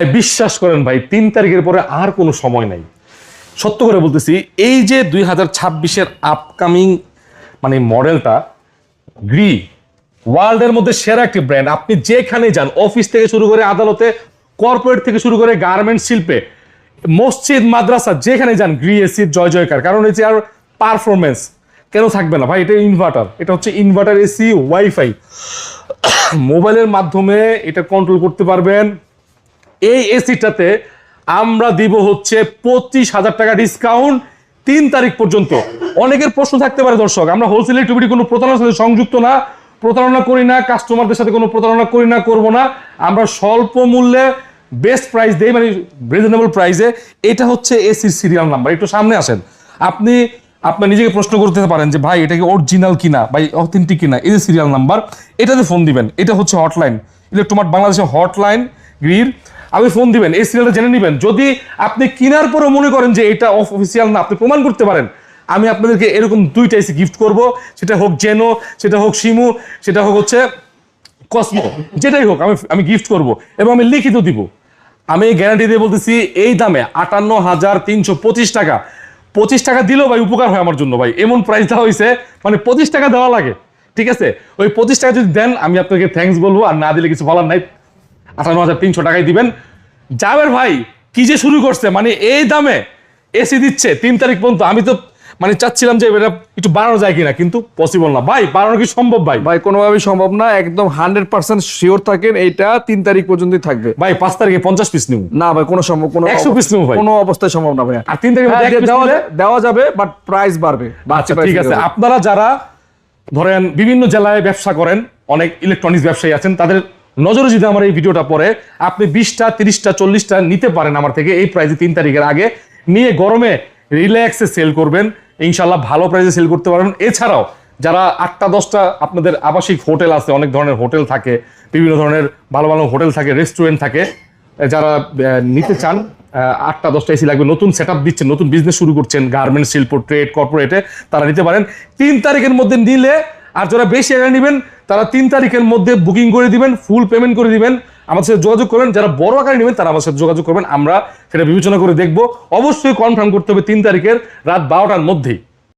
বিশ্বাস করেন ভাই, তিন তারিখের পরে আর কোনো সময় নাই। সত্য করে বলতেছি, এই যে দুই হাজার ছাব্বিশের আপকামিং মানে মডেলটা গ্রি ওয়ার্ল্ডের মধ্যে সেরা একটি ব্র্যান্ড আপনি যেখানে যান অফিস থেকে শুরু করে আদালতে কর্পোরেট থেকে শুরু করে গার্মেন্ট শিল্পে, মসজিদ, মাদ্রাসা যেখানে যান গ্রি এসির জয় জয়কার। কারণ হচ্ছে আর পারফরমেন্স কেন থাকবে না? ভাই, এটা ইনভার্টার এটা হচ্ছে ইনভার্টার এসি ওয়াইফাই মোবাইলের মাধ্যমে এটা কন্ট্রোল করতে পারবেন। এই এসিটাতে আমরা দিব হচ্ছে পঁচিশ হাজার টাকা ডিসকাউন্ট তিন তারিখ পর্যন্ত। অনেকের প্রশ্ন থাকতে পারে দর্শক, আমরা হোলসেল ইলেকট্রিবিটি কোনো প্রতারণার সাথে সংযুক্ত না, প্রতারণা করি না কাস্টমারদের সাথে কোনো প্রতারণা করি না, করব না। আমরা স্বল্প মূল্যে বেস্ট প্রাইস দেই মানে রিজনেবল প্রাইসে এটা হচ্ছে এসির সিরিয়াল নাম্বার একটু সামনে আসেন। আপনি আপনার নিজেকে প্রশ্ন করতে পারেন যে, ভাই, এটা কি অরিজিনাল কিনা ভাই অথেন্টিক কিনা? এই যে সিরিয়াল নাম্বার এটাতে ফোন দিবেন। এটা হচ্ছে হটলাইন ইলেকট্রোমার্ট বাংলাদেশের হটলাইন গ্রির আপনি ফোন দিবেন, এই সিরিয়ালটা জেনে নেবেন। যদি আপনি কেনার পরেও মনে করেন যে এটা অফ অফিসিয়াল না, আপনি প্রমাণ করতে পারেন। আমি আপনাদেরকে এরকম দুইটা এসি গিফট করব। সেটা হোক জেনো সেটা হোক শিমু, সেটা হোক হচ্ছে কসমো যেটাই হোক, আমি আমি গিফট করব এবং আমি লিখিত দিব। আমি গ্যারান্টি দিয়ে বলতেছি, এই দামে আটান্ন হাজার তিনশো পঁচিশ টাকা। পঁচিশ টাকা দিলেও ভাই উপকার হয় আমার জন্য ভাই। এমন প্রাইস দেওয়া হয়েছে মানে পঁচিশ টাকা দেওয়া লাগে। ঠিক আছে? ওই পঁচিশ টাকা যদি দেন, আমি আপনাকে থ্যাঙ্কস বলব। আর না দিলে কিছু বলার নাই। আটান্ন হাজার তিনশো টাকাই দিবেন। যাবের ভাই কি যে শুরু করছে মানে এই দামে এসি দিচ্ছে তিন তারিখ পর্যন্ত। আমি তো মানে চাচ্ছিলাম যে এটা একটু বাড়ানো যায় কিনা কিন্তু পসিবল না। ভাই বাড়ানো কি সম্ভব ভাই? ভাই কোনোভাবেই সম্ভব না একদম হান্ড্রেড পার্সেন্ট শিওর থাকেন এইটা তিন তারিখ পর্যন্তই থাকবে। ভাই পাঁচ তারিখে পঞ্চাশ পিস নিব। না ভাই কোনো সম্ভব কোনো 100 piece নেব ভাই। কোনো অবস্থায় সম্ভব না ভাই আর তিন তারিখে হ্যাঁ, দেওয়া যাবে বাট প্রাইস বাড়বে আচ্ছা ঠিক আছে। আপনারা যারা ধরেন বিভিন্ন জেলায় ব্যবসা করেন অনেক ইলেকট্রনিক্স ব্যবসায়ী আছেন তাদের নজরে যদি আমার এই ভিডিওটা পড়ে, আপনি বিশটা, তিরিশটা, চল্লিশটা নিতে পারেন আমার থেকে এই প্রাইজে তিন তারিখের আগে। নিয়ে গরমে রিল্যাক্সে সেল করবেন ইনশাল্লাহ ভালো প্রাইসে সেল করতে পারবেন। এছাড়াও যারা আটটা, দশটা আপনাদের আবাসিক হোটেল আছে, অনেক ধরনের হোটেল থাকে, বিভিন্ন ধরনের ভালো ভালো হোটেল থাকে রেস্টুরেন্ট থাকে, যারা নিতে চান আটটা, দশটা এসি লাগবে, নতুন সেট আপ দিচ্ছেন, নতুন বিজনেস শুরু করছেন গার্মেন্টস শিল্প ট্রেড কর্পোরেটে তারা নিতে পারেন। তিন তারিখের মধ্যে নিলে আর যারা বেশি আগে নেবেন, তারা তিন তারিখের মধ্যে বুকিং করে দিবেন ফুল পেমেন্ট করে দিবেন। আমাদের সাথে যোগাযোগ করবেন, যারা বড় আকারে নেবেন, তারা আমার সাথে যোগাযোগ করবেন। আমরা সেটা বিবেচনা করে দেখব। অবশ্যই কনফার্ম করতে হবে তিন তারিখের রাত বারোটার মধ্যেই।